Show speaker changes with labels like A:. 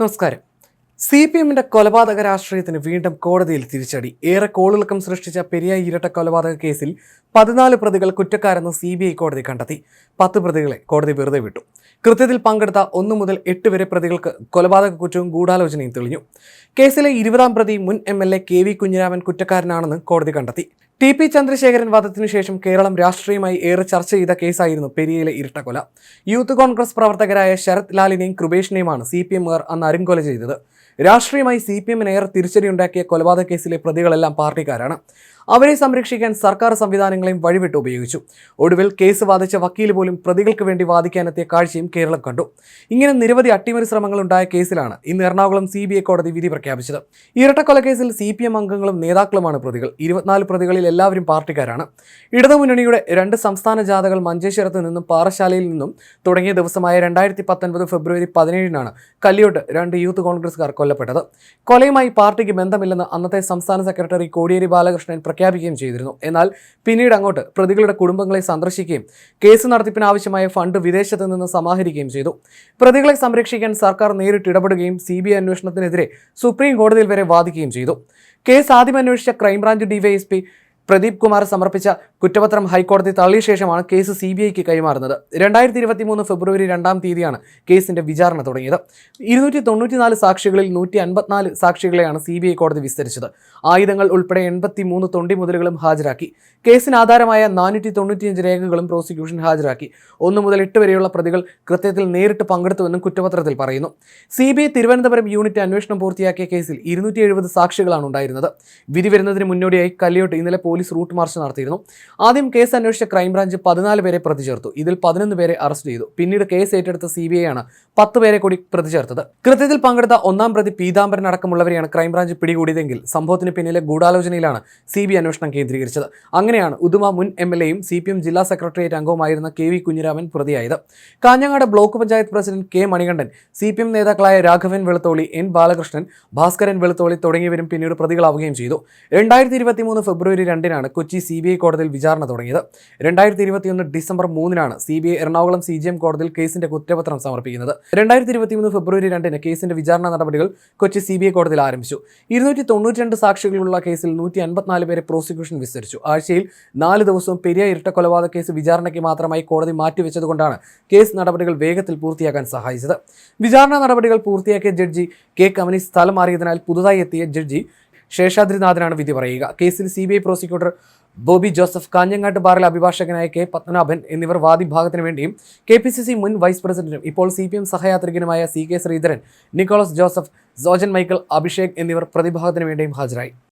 A: നമസ്കാരം C P എമ്മിന്റെ കൊലപാതക രാഷ്ട്രീയത്തിന് വീണ്ടും കോടതിയിൽ തിരിച്ചടി ഏറെ കോളിളക്കം സൃഷ്ടിച്ച പെരിയ ഇരട്ട കൊലപാതക കേസിൽ പതിനാല് പ്രതികൾ കുറ്റക്കാരെന്ന് സി ബി ഐ കോടതി കണ്ടെത്തി പത്ത് പ്രതികളെ കോടതി വെറുതെ വിട്ടു കൃത്യത്തിൽ പങ്കെടുത്ത ഒന്നു മുതൽ എട്ട് വരെ പ്രതികൾക്ക് കൊലപാതക കുറ്റവും ഗൂഢാലോചനയും തെളിഞ്ഞു കേസിലെ ഇരുപതാം പ്രതി മുൻ M L A K V Kunhiraman കുറ്റക്കാരനാണെന്ന് കോടതി കണ്ടെത്തി ടി പി ചന്ദ്രശേഖരൻ വധത്തിനു ശേഷം കേരളം രാഷ്ട്രീയമായി ഏറെ ചർച്ച ചെയ്ത കേസായിരുന്നു പെരിയയിലെ ഇരട്ടക്കൊല യൂത്ത് കോൺഗ്രസ് പ്രവർത്തകരായ ശരത് ലാലിനെയും കൃപേഷിനെയുമാണ് സി പി എമ്മുകാർ അന്ന് അരുംകൊല ചെയ്തത് രാഷ്ട്രീയമായി സി പി എമ്മിനേറെ തിരിച്ചടിയുണ്ടാക്കിയ കൊലപാതക കേസിലെ പ്രതികളെല്ലാം പാർട്ടിക്കാരാണ് അവരെ സംരക്ഷിക്കാൻ സർക്കാർ സംവിധാനങ്ങളെയും വഴിവിട്ട് ഉപയോഗിച്ചു ഒടുവിൽ കേസ് വാദിച്ച വക്കീൽ പോലും പ്രതികൾക്ക് വേണ്ടി വാദിക്കാനെത്തിയ കാഴ്ചയും കേരളം കണ്ടു ഇങ്ങനെ നിരവധി അട്ടിമറി ശ്രമങ്ങൾ ഉണ്ടായ കേസിലാണ് ഇന്ന് എറണാകുളം സി ബി ഐ കോടതി വിധി പ്രഖ്യാപിച്ചത് ഇരട്ടക്കൊലക്കേസിൽ സി പി എം അംഗങ്ങളും നേതാക്കളുമാണ് പ്രതികൾ ഇരുപത്തിനാല് പ്രതികളിൽ എല്ലാവരും പാർട്ടിക്കാരാണ് ഇടതുമുന്നണിയുടെ രണ്ട് സംസ്ഥാന ജാഥകൾ മഞ്ചേശ്വരത്ത് നിന്നും പാറശാലയിൽ നിന്നും തുടങ്ങിയ ദിവസമായ രണ്ടായിരത്തി പത്തൊൻപത് ഫെബ്രുവരി പതിനേഴിനാണ് കല്ലിയോട്ട് രണ്ട് യൂത്ത് കോൺഗ്രസുകാർ കൊല്ലപ്പെട്ടത് കൊലയുമായി പാർട്ടിക്ക് ബന്ധമില്ലെന്ന് അന്നത്തെ സംസ്ഥാന സെക്രട്ടറി കോടിയേരി ബാലകൃഷ്ണൻ പ്രഖ്യാപിക്കുകയും ചെയ്തിരുന്നു എന്നാൽ പിന്നീട് അങ്ങോട്ട് പ്രതികളുടെ കുടുംബങ്ങളെ സന്ദർശിക്കുകയും കേസ് നടത്തിപ്പിനാവശ്യമായ ഫണ്ട് വിദേശത്ത് നിന്ന് സമാഹരിക്കുകയും ചെയ്തു പ്രതികളെ സംരക്ഷിക്കാൻ സർക്കാർ നേരിട്ട് ഇടപെടുകയും സി ബി ഐ അന്വേഷണത്തിനെതിരെ സുപ്രീം കോടതിയിൽ വരെ വാദിക്കുകയും ചെയ്തു കേസ് ആദ്യം അന്വേഷിച്ച ക്രൈംബ്രാഞ്ച് ഡിവൈഎസ്പി പ്രദീപ് കുമാർ സമർപ്പിച്ച കുറ്റപത്രം ഹൈക്കോടതി തള്ളിയ ശേഷമാണ് കേസ് സി ബി ഐക്ക് കൈമാറുന്നത് രണ്ടായിരത്തി ഇരുപത്തി മൂന്ന് ഫെബ്രുവരി രണ്ടാം തീയതിയാണ് കേസിന്റെ വിചാരണ തുടങ്ങിയത് ഇരുന്നൂറ്റി തൊണ്ണൂറ്റിനാല് സാക്ഷികളിൽ നൂറ്റി അൻപത്തിനാല് സാക്ഷികളെയാണ് സി ബി ഐ കോടതി വിസ്തരിച്ചത് ആയുധങ്ങൾ ഉൾപ്പെടെ എൺപത്തി മൂന്ന് തൊണ്ടി മുതലുകളും ഹാജരാക്കി കേസിന് ആധാരമായ നാനൂറ്റി തൊണ്ണൂറ്റിയഞ്ച് രേഖകളും പ്രോസിക്യൂഷൻ ഹാജരാക്കി ഒന്നു മുതൽ എട്ട് വരെയുള്ള പ്രതികൾ കൃത്യത്തിൽ നേരിട്ട് പങ്കെടുത്തുവെന്നും കുറ്റപത്രത്തിൽ പറയുന്നു C B I Thiruvananthapuram unit അന്വേഷണം പൂർത്തിയാക്കിയ കേസിൽ ഇരുന്നൂറ്റി എഴുപത് സാക്ഷികളാണ് ഉണ്ടായിരുന്നത് വിധി വരുന്നതിന് മുന്നോടിയായി കല്ലിയോട്ട് ഇന്നലെ പോലീസ് പോലീസ് റൂട്ട് മാർച്ച് നടത്തിയിരുന്നു ആദ്യം കേസ് അന്വേഷിച്ച ക്രൈംബ്രാഞ്ച് പതിനാല് പേരെ പ്രതി ചേർത്തു ഇതിൽ പതിനൊന്ന് പേരെ അറസ്റ്റ് ചെയ്തു പിന്നീട് കേസ് ഏറ്റെടുത്ത സി ബി ഐ ആണ് പത്ത് പേരെ കൂടി പ്രതി ചേർത്തത് കൃത്യത്തിൽ പങ്കെടുത്ത ഒന്നാം പ്രതി പീതാംബരൻ അടക്കമുള്ളവരെയാണ് ക്രൈംബ്രാഞ്ച് പിടികൂടിയതെങ്കിൽ സംഭവത്തിന് പിന്നിലെ ഗൂഢാലോചനയിലാണ് സി ബി അന്വേഷണം കേന്ദ്രീകരിച്ചത് അങ്ങനെയാണ് ഉദുമ മുൻ എം എൽ എയും സി പി എം ജില്ലാ സെക്രട്ടേറിയറ്റ് അംഗവുമായിരുന്ന കെ വി കുഞ്ഞിരാമൻ പ്രതിയായത് Kanhangad block panchayat president K Manikandan C P M നേതാക്കളായ രാഘവൻ വെളുത്തോളി എൻ ബാലകൃഷ്ണൻ ഭാസ്കരൻ വെളുത്തോളി തുടങ്ങിയവരും പിന്നീട് പ്രതികളാവുകയും ചെയ്തു രണ്ടായിരത്തി മൂന്ന് ഫെബ്രുവരി രണ്ട് രണ്ടിനാണ് കൊച്ചി സി ബി ഐ കോടതിയിൽ വിചാരണ തുടങ്ങിയത് രണ്ടായിരത്തി ഇരുപത്തിയൊന്ന് ഡിസംബർ മൂന്നിനാണ് C B I Ernakulam C J M കോടതിയിൽ കേസിന്റെ കുറ്റപത്രം സമർപ്പിക്കുന്നത് രണ്ടായിരത്തി ഇരുപത്തിമൂന്ന് ഫെബ്രുവരി രണ്ടിന് കേസിന്റെ വിചാരണ നടപടികൾ കൊച്ചി സി ബി ഐ കോടതിയിൽ ആരംഭിച്ചു ഇരുന്നൂറ്റി തൊണ്ണൂറ്റിരണ്ട് സാക്ഷികളുള്ള കേസിൽ നൂറ്റി അൻപത്തിനാല് പേരെ പ്രോസിക്യൂഷൻ വിസ്തരിച്ചു ആഴ്ചയിൽ നാല് ദിവസവും പെരിയ ഇരട്ട കൊലപാതക കേസ് വിചാരണയ്ക്ക് മാത്രമായി കോടതി മാറ്റിവെച്ചതുകൊണ്ടാണ് കേസ് നടപടികൾ വേഗത്തിൽ പൂർത്തിയാക്കാൻ സഹായിച്ചത് വിചാരണ നടപടികൾ പൂർത്തിയാക്കിയ ജഡ്ജി കെ കമനി സ്ഥലം മാറിയതിനാൽ പുതുതായി എത്തിയ ജഡ്ജി ശേഷാദ്രിനാഥനാണ് വിധി പറയുക കേസിൽ C B I prosecutor Bobby Joseph കാഞ്ഞങ്ങാട്ട് ബാറിലെ അഭിഭാഷകനായ കെ പത്മനാഭൻ എന്നിവർ വാദിഭാഗത്തിനു വേണ്ടിയും കെ പി സി സി മുൻ വൈസ് പ്രസിഡന്റും ഇപ്പോൾ സി പി എം സഹയാത്രികനുമായ C K Sreedharan Nicholas Joseph Sojan Michael Abhishek എന്നിവർ പ്രതിഭാഗത്തിനു വേണ്ടിയും ഹാജരായി